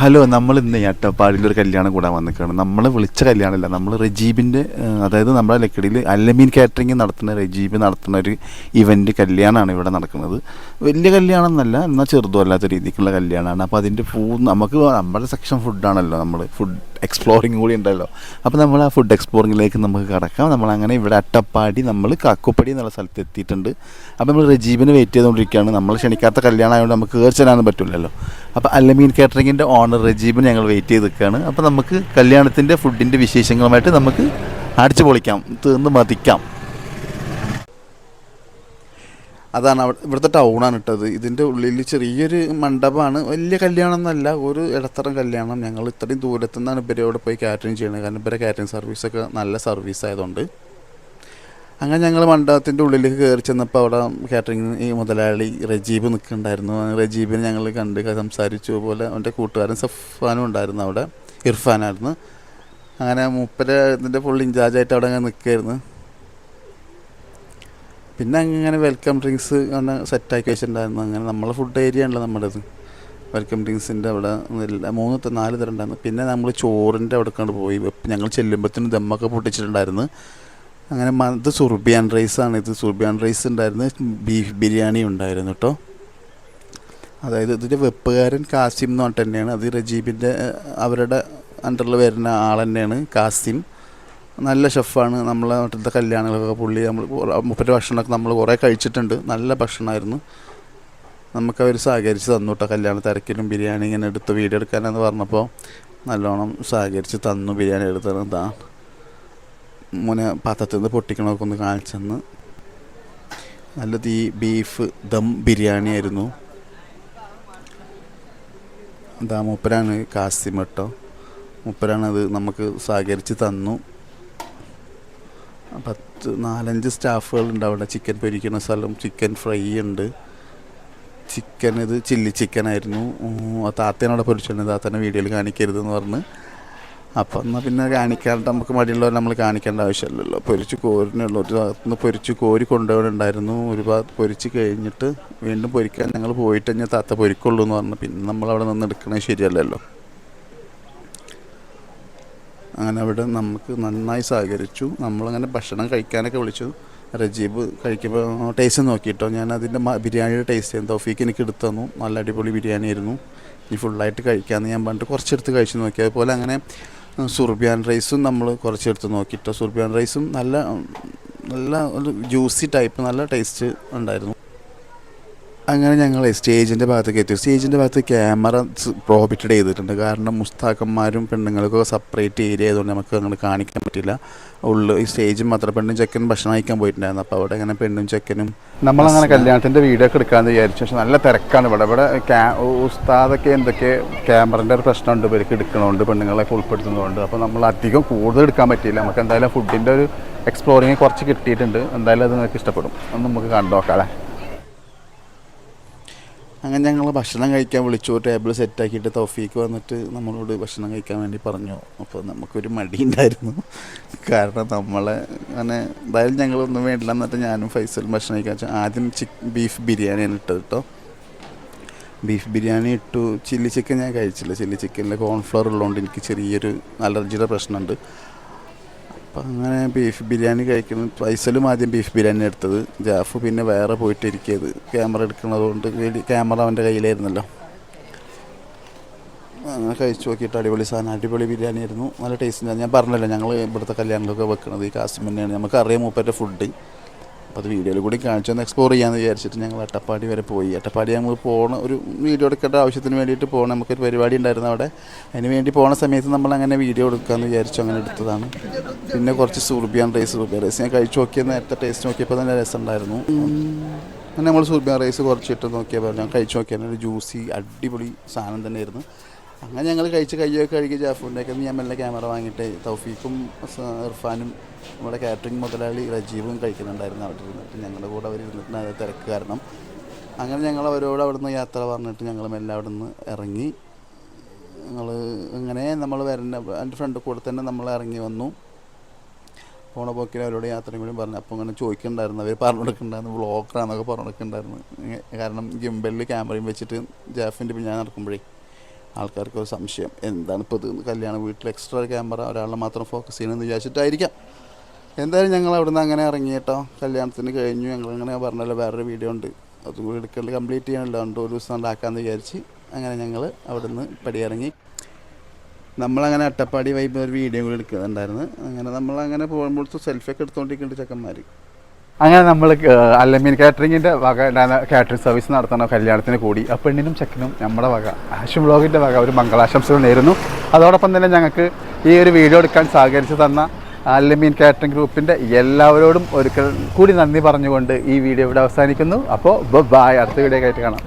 Hello നമ്മൾ ഇന്ന് അട്ടപ്പാടിയിൽ ഒരു കല്യാണം കൂടാൻ വന്നിക്കാണ് നമ്മൾ വിളിച്ച കല്യാണമല്ല നമ്മൾ റജീബിന്റെ അതായത് നമ്മുടെ ലക്കടിയിൽ അല്ലമീൻ കാറ്ററിംഗ് നടത്തുന്ന റജീബ് നടത്തുന്ന ഒരു ഇവന്റ് കല്യാണമാണ് ഇവിടെ നടക്കുന്നത്. വലിയ കല്യാണം എന്നല്ല എന്നാൽ ചെറുതും അല്ലാത്ത രീതിക്കുള്ള കല്യാണമാണ്. അപ്പോൾ അതിന്റെ ഫുഡ് നമുക്ക് നമ്മുടെ സെക്ഷൻ ഫുഡാണല്ലോ നമ്മൾ ഫുഡ് എക്സ്പ്ലോറിങ് കൂടി ഉണ്ടല്ലോ. അപ്പോൾ നമ്മൾ ആ ഫുഡ് എക്സ്പ്ലോറിങ്ങിലേക്ക് നമുക്ക് കടക്കാം. നമ്മളങ്ങനെ ഇവിടെ അട്ടപ്പാടി നമ്മൾ കാക്കുപ്പടി എന്നുള്ള സ്ഥലത്ത് എത്തിയിട്ടുണ്ട്. അപ്പോൾ നമ്മൾ റജീബിന് വെയിറ്റ് ചെയ്തുകൊണ്ടിരിക്കുകയാണ്. നമ്മൾ ക്ഷണിക്കാത്ത കല്യാണം ആയതുകൊണ്ട് നമുക്ക് കയറി ചെല്ലാനും പറ്റില്ലല്ലോ. അപ്പോൾ അല്ലമീൻ കാറ്ററിങ്ങിന്റെ ഓണർ റജീബിന് ഞങ്ങൾ വെയിറ്റ് ചെയ്ത് നിൽക്കുകയാണ്. അപ്പോൾ നമുക്ക് കല്യാണത്തിന്റെ ഫുഡിന്റെ വിശേഷങ്ങളുമായിട്ട് നമുക്ക് അടിച്ചു പൊളിക്കാം തീർന്ന് മതിക്കാം. അതാണ് അവിടെ ഇവിടുത്തെ ടൗണാണ് ഇട്ടത് ഇതിന്റെ ഉള്ളിൽ ചെറിയൊരു മണ്ഡപമാണ്. വലിയ കല്യാണം എന്നല്ല ഒരു ഇടത്തരം കല്യാണം. ഞങ്ങൾ ഇത്രയും ദൂരത്തു നിന്നാണ് ഇവരെ അവിടെ പോയി കാറ്ററിങ് ചെയ്യുന്നത്. കാരണം ഇവരെ കാറ്ററിങ് സർവീസൊക്കെ നല്ല സർവീസ് ആയതുകൊണ്ട്. അങ്ങനെ ഞങ്ങൾ മണ്ഡപത്തിന്റെ ഉള്ളിലേക്ക് കയറി ചെന്നപ്പോൾ അവിടെ കാറ്ററിംഗ് ഈ മുതലാളി റജീബ് നിൽക്കുന്നുണ്ടായിരുന്നു. റജീബിനെ ഞങ്ങൾ കണ്ട് സംസാരിച്ചു. പോലെ അവന്റെ കൂട്ടുകാരൻ സഫാനും ഉണ്ടായിരുന്നു അവിടെ. ഇർഫാനായിരുന്നു. അങ്ങനെ മൂപ്പരെ ഇതിന്റെ ഫുൾ ഇൻചാർജായിട്ട് അവിടെ അങ്ങനെ നിൽക്കുകയായിരുന്നു പിന്നെ അങ്ങനെ വെൽക്കം ഡ്രിങ്ക്സ് അങ്ങനെ സെറ്റാക്കി വെച്ചിട്ടുണ്ടായിരുന്നു. അങ്ങനെ നമ്മളെ ഫുഡ് ഏരിയ ആണല്ലോ നമ്മുടേത്. വെൽക്കം ഡ്രിങ്ക്സിന്റെ അവിടെ എല്ലാ- മൂന്ന് നാല് തരം ഉണ്ടായിരുന്നു. പിന്നെ നമ്മൾ ചോറിന്റെ അവിടെ കണ്ട് പോയി ഞങ്ങൾ ചെല്ലുമ്പോഴത്തേനും ദമ്മൊക്കെ പൊട്ടിച്ചിട്ടുണ്ടായിരുന്നു. അങ്ങനെ ഇത് സുർബിയാൻ ആണ്. ഇത് സുർബിയാൻ റൈസ് ഉണ്ടായിരുന്നു. ബീഫ് ബിരിയാണി ഉണ്ടായിരുന്നു കേട്ടോ അതായത് ഇതിന്റെ വെപ്പുകാരൻ കാസിം എന്ന് പറഞ്ഞിട്ട് തന്നെയാണ്. അത് റജീബിന്റെ അവരുടെ അണ്ടറിൽ വരുന്ന ആൾ തന്നെയാണ് കാസിം. നല്ല ഷെഫാണ്. നമ്മളെ നാട്ടിലത്തെ കല്യാണങ്ങളൊക്കെ പുള്ളി നമ്മൾ മുപ്പന്റെ ഭക്ഷണമൊക്കെ നമ്മൾ കുറേ കഴിച്ചിട്ടുണ്ട്. നല്ല ഭക്ഷണമായിരുന്നു നമുക്ക് അവർ സഹകരിച്ച് തന്നു കേട്ടോ കല്യാണ തിരക്കിലും ബിരിയാണി ഇങ്ങനെ എടുത്ത് വീഡിയോ എടുക്കാനെന്ന് പറഞ്ഞപ്പോൾ നല്ലോണം സഹകരിച്ച് തന്നു ബിരിയാണി എടുത്തത്. എന്താ മുനെ പാത്രത്തിൽ നിന്ന് പൊട്ടിക്കണമൊക്കെ ഒന്ന് കാണിച്ചെന്ന്. നല്ല തീ ബീഫ് ദം ബിരിയാണി ആയിരുന്നു. എന്താ മൂപ്പരാണ് കാസിം കേട്ടോ മൂപ്പരാണ് നമുക്ക് സഹകരിച്ച് തന്നു. പത്ത് നാലഞ്ച് സ്റ്റാഫുകളുണ്ട് അവിടെ. ചിക്കൻ പൊരിക്കുന്ന സ്ഥലം ചിക്കൻ ഫ്രൈ ഉണ്ട്. ചിക്കൻ ഇത് ചില്ലി ചിക്കൻ ആയിരുന്നു. ആ താത്തേനോടെ പൊരിച്ചിട്ടുണ്ട് താത്തേനെ വീഡിയോയിൽ കാണിക്കരുതെന്ന് പറഞ്ഞ്. അപ്പം എന്നാൽ പിന്നെ കാണിക്കാണ്ട് നമുക്ക് മടിയുള്ളവർ നമ്മൾ കാണിക്കേണ്ട ആവശ്യമില്ലല്ലോ. പൊരിച്ച് കോരിനുള്ളൂ ഒരു ഭാഗത്തുനിന്ന് പൊരിച്ച് കോരി കൊണ്ടുപോയിട്ടുണ്ടായിരുന്നു ഒരു ഭാഗത്ത് പൊരിച്ച് കഴിഞ്ഞിട്ട് വീണ്ടും പൊരിക്കാൻ ഞങ്ങൾ പോയിട്ട് കഴിഞ്ഞാൽ താത്ത പൊരിക്കുള്ളൂ എന്ന് പറഞ്ഞു. പിന്നെ നമ്മൾ അവിടെ നിന്ന് എടുക്കണേ ശരിയല്ലല്ലോ. അങ്ങനെ അവിടെ നമുക്ക് നന്നായി സഹകരിച്ചു. നമ്മളങ്ങനെ ഭക്ഷണം കഴിക്കാനൊക്കെ വിളിച്ചു. റജീബ് കഴിക്കുമ്പോൾ ടേസ്റ്റ് നോക്കിയിട്ടോ ഞാൻ അതിന്റെ ബിരിയാണിയുടെ ടേസ്റ്റ് തൗഫീക്ക് എനിക്ക് എടുത്തു തന്നു. നല്ല അടിപൊളി ബിരിയാണി ആയിരുന്നു. ഇനി ഫുള്ളായിട്ട് കഴിക്കാമെന്ന് ഞാൻ പറഞ്ഞിട്ട് കുറച്ചെടുത്ത് കഴിച്ച് നോക്കി. അതുപോലെ അങ്ങനെ സുർബിയാൻ റൈസും നമ്മൾ കുറച്ചെടുത്ത് നോക്കിയിട്ടോ സുർബിയാൻ റൈസും നല്ല നല്ല ഒരു ജ്യൂസി ടൈപ്പ് നല്ല ടേസ്റ്റ് ഉണ്ടായിരുന്നു. അങ്ങനെ ഞങ്ങൾ സ്റ്റേജിന്റെ ഭാഗത്തേക്ക് എത്തി. സ്റ്റേജിന്റെ ഭാഗത്ത് ക്യാമറ പ്രോഹിബിറ്റഡ് ചെയ്തിട്ടുണ്ട്. കാരണം മുസ്താക്കന്മാരും പെണ്ണുങ്ങൾക്കൊക്കെ സെപ്പറേറ്റ് ഏരിയ ആയതുകൊണ്ട് നമുക്ക് അങ്ങനെ കാണിക്കാൻ പറ്റില്ല. ഉള്ളു ഈ സ്റ്റേജ് മാത്രം പെണ്ണും ചെക്കനും ഭക്ഷണം കഴിക്കാൻ പോയിട്ടുണ്ടായിരുന്നു. അപ്പോൾ അവിടെ അങ്ങനെ പെണ്ണും ചെക്കനും നമ്മളങ്ങനെ കല്യാണത്തിന്റെ വീഡിയോ ഒക്കെ എടുക്കാമെന്ന് വിചാരിച്ചു. പക്ഷെ നല്ല തിരക്കാണ് ഇവിടെ. ഇവിടെ ക്യാ ഉസ്താദൊക്കെ എന്തൊക്കെ ക്യാമറന്റെ ഒരു പ്രശ്നമുണ്ട്. ഇവർക്ക് എടുക്കണമുണ്ട് പെണ്ണുങ്ങളൊക്കെ ഉൾപ്പെടുത്തുന്നതുകൊണ്ട് അപ്പോൾ നമ്മൾ അധികം കൂടുതൽ എടുക്കാൻ പറ്റിയില്ല. നമുക്ക് എന്തായാലും ഫുഡിന്റെ ഒരു എക്സ്പ്ലോറിങ് കുറച്ച് കിട്ടിയിട്ടുണ്ട്. എന്തായാലും അത് നിങ്ങൾക്ക് ഇഷ്ടപ്പെടും. അത് നമുക്ക് കണ്ടു നോക്കാം അല്ലേ? അങ്ങനെ ഞങ്ങൾ ഭക്ഷണം കഴിക്കാൻ വിളിച്ചു. ടേബിൾ സെറ്റാക്കിയിട്ട് തൗഫീക്ക് വന്നിട്ട് നമ്മളോട് ഭക്ഷണം കഴിക്കാൻ വേണ്ടി പറഞ്ഞു. അപ്പോൾ നമുക്കൊരു മടിയുണ്ടായിരുന്നു. കാരണം നമ്മളെ അങ്ങനെ എന്തായാലും ഞങ്ങളൊന്നും വേണ്ടില്ല. എന്നിട്ട് ഞാനും ഫൈസലും ഭക്ഷണം കഴിക്കാൻ വെച്ചാൽ ആദ്യം ചിക്ക് ബീഫ് ബിരിയാണിയാണ് ഇട്ടത് കേട്ടോ ബീഫ് ബിരിയാണി ഇട്ടു. ചില്ലി ചിക്കൻ ഞാൻ കഴിച്ചില്ല. ചില്ലി ചിക്കനിൽ കോൺഫ്ലവർ ഉള്ളതുകൊണ്ട് എനിക്ക് ചെറിയൊരു അലർജിയുടെ പ്രശ്നമുണ്ട് അപ്പം അങ്ങനെ ബീഫ് ബിരിയാണി കഴിക്കുന്നു. ഫൈസലും ആദ്യം ബീഫ് ബിരിയാണി എടുത്തത്. ജാഫ് പിന്നെ വേറെ പോയിട്ട് ഇരിക്കിയത് ക്യാമറ എടുക്കുന്നത് കൊണ്ട് ക്യാമറ അവന്റെ കയ്യിലായിരുന്നല്ലോ. അങ്ങനെ കഴിച്ചു നോക്കിയിട്ട് അടിപൊളി സാധനം. അടിപൊളി ബിരിയാണി ആയിരുന്നു. നല്ല ടേസ്റ്റ് ഞാൻ പറഞ്ഞല്ലോ ഞങ്ങൾ ഇവിടുത്തെ കല്യാണത്തിലൊക്കെ വെക്കുന്നത് ഈ കാസിം നമുക്ക് അറിയാം മൂപ്പന്റെ ഫുഡ് അപ്പോൾ അത് വീഡിയോയിൽ കൂടി കാണിച്ചൊന്ന് എക്സ്പ്ലോർ ചെയ്യാമെന്ന് വിചാരിച്ചിട്ട് ഞങ്ങൾ അട്ടപ്പാടി വരെ പോയി. അട്ടപ്പാടി ഞങ്ങൾ പോണ ഒരു വീഡിയോ എടുക്കേണ്ട ആവശ്യത്തിന് വേണ്ടിയിട്ട് പോകണം നമുക്കൊരു പരിപാടി ഉണ്ടായിരുന്നു അവിടെ. അതിന് വേണ്ടി പോണ സമയത്ത് നമ്മൾ അങ്ങനെ വീഡിയോ എടുക്കാമെന്ന് വിചാരിച്ചു അങ്ങനെ എടുത്തതാണ്. പിന്നെ കുറച്ച് സൂർബിയാൻ റൈസ് സൂർബിയാൻ റൈസ്. ഞാൻ കഴിച്ചു നോക്കിയ നേരത്തെ ടേസ്റ്റ് നോക്കിയപ്പോൾ തന്നെ രസമുണ്ടായിരുന്നു. അങ്ങനെ നമ്മൾ സൂർബിയാൻ റൈസ് കുറച്ചിട്ട് നോക്കിയപ്പോൾ ഞാൻ കഴിച്ചു നോക്കിയാൽ ഒരു ജ്യൂസി അടിപൊളി സാധനം തന്നെയായിരുന്നു. അങ്ങനെ ഞങ്ങൾ കഴിച്ച് കയ്യൊക്കെ കഴുകി ജാഫുണ്ടൊക്കെ ഞാൻ മെല്ലെ ക്യാമറ വാങ്ങിയിട്ട് തൗഫീഖും ഇർഫാനും നമ്മുടെ കാറ്ററിംഗ് മുതലാളി റജീവും കഴിക്കുന്നുണ്ടായിരുന്നു അവിടെ ഇരുന്നിട്ട്. ഞങ്ങളുടെ കൂടെ അവർ ഇരുന്നിട്ട് തിരക്ക് കാരണം അങ്ങനെ ഞങ്ങൾ അവരോട് അവിടുന്ന് യാത്ര പറഞ്ഞിട്ട് ഞങ്ങൾ മെല്ലെ അവിടെ നിന്ന് ഇറങ്ങി. ഞങ്ങൾ ഇങ്ങനെ നമ്മൾ വരുന്ന എന്റെ ഫ്രണ്ട് കൂടെ തന്നെ നമ്മൾ ഇറങ്ങി വന്നു. പോണ പോക്കിൽ അവരോട് യാത്രയും കൂടി പറഞ്ഞു. അപ്പോൾ അങ്ങനെ ചോദിക്കുന്നുണ്ടായിരുന്നു. അവർ പറഞ്ഞു കൊടുക്കുന്നുണ്ടായിരുന്നു ബ്ലോക്കറാന്നൊക്കെ പറഞ്ഞു കൊടുക്കുന്നുണ്ടായിരുന്നു. കാരണം ഗിംബലിൽ ക്യാമറയും വെച്ചിട്ട് ജാഫിന്റെ ഞാൻ നടക്കുമ്പോഴേ ആൾക്കാർക്ക് ഒരു സംശയം. എന്താണ് ഇപ്പോൾ ഇത്? കല്യാണം വീട്ടിൽ എക്സ്ട്രാ ക്യാമറ ഒരാളെ മാത്രം ഫോക്കസ് ചെയ്യണമെന്ന് വിചാരിച്ചിട്ടായിരിക്കാം. എന്തായാലും ഞങ്ങൾ അവിടെ നിന്ന് അങ്ങനെ ഇറങ്ങി കേട്ടോ. കല്യാണത്തിന് കഴിഞ്ഞു. ഞങ്ങൾ അങ്ങനെ പറഞ്ഞല്ലോ വേറൊരു വീഡിയോ ഉണ്ട്. അതും കൂടി എടുക്കേണ്ടത് കംപ്ലീറ്റ് രണ്ട് ഒരു ദിവസം ഉണ്ടാക്കാമെന്ന് വിചാരിച്ച് അങ്ങനെ ഞങ്ങൾ അവിടെ നിന്ന് പടിയിറങ്ങി. നമ്മളങ്ങനെ അട്ടപ്പാടി വൈബ് ഒരു വീഡിയോ കൂടി എടുക്കുന്നുണ്ടായിരുന്നു. അങ്ങനെ നമ്മളങ്ങനെ പോകുമ്പോഴത്തെ സെൽഫിയൊക്കെ എടുത്തുകൊണ്ടിരിക്കുന്നുണ്ട് ചെക്കന്മാർ അങ്ങനെ നമ്മൾ അല്ലമീൻ കാറ്ററിങ്ങിന്റെ വക കാറ്ററിംഗ് സർവീസ് നടത്തുന്ന കല്യാണത്തിന് കൂടി ആ പെണ്ണിനും ചെക്കനും നമ്മുടെ വക ആശും ബ്ലോഗിന്റെ വക ഒരു മംഗളാശംസകൾ നേരുന്നു. അതോടൊപ്പം തന്നെ ഞങ്ങൾക്ക് ഈ ഒരു വീഡിയോ എടുക്കാൻ സഹകരിച്ച് തന്ന അല്ലമീൻ കാറ്ററിംഗ് ഗ്രൂപ്പിന്റെ എല്ലാവരോടും ഒരിക്കൽ കൂടി നന്ദി പറഞ്ഞുകൊണ്ട് ഈ വീഡിയോ ഇവിടെ അവസാനിക്കുന്നു. അപ്പോൾ ബൈ അടുത്ത വീഡിയോ ആയിട്ട് കാണാം.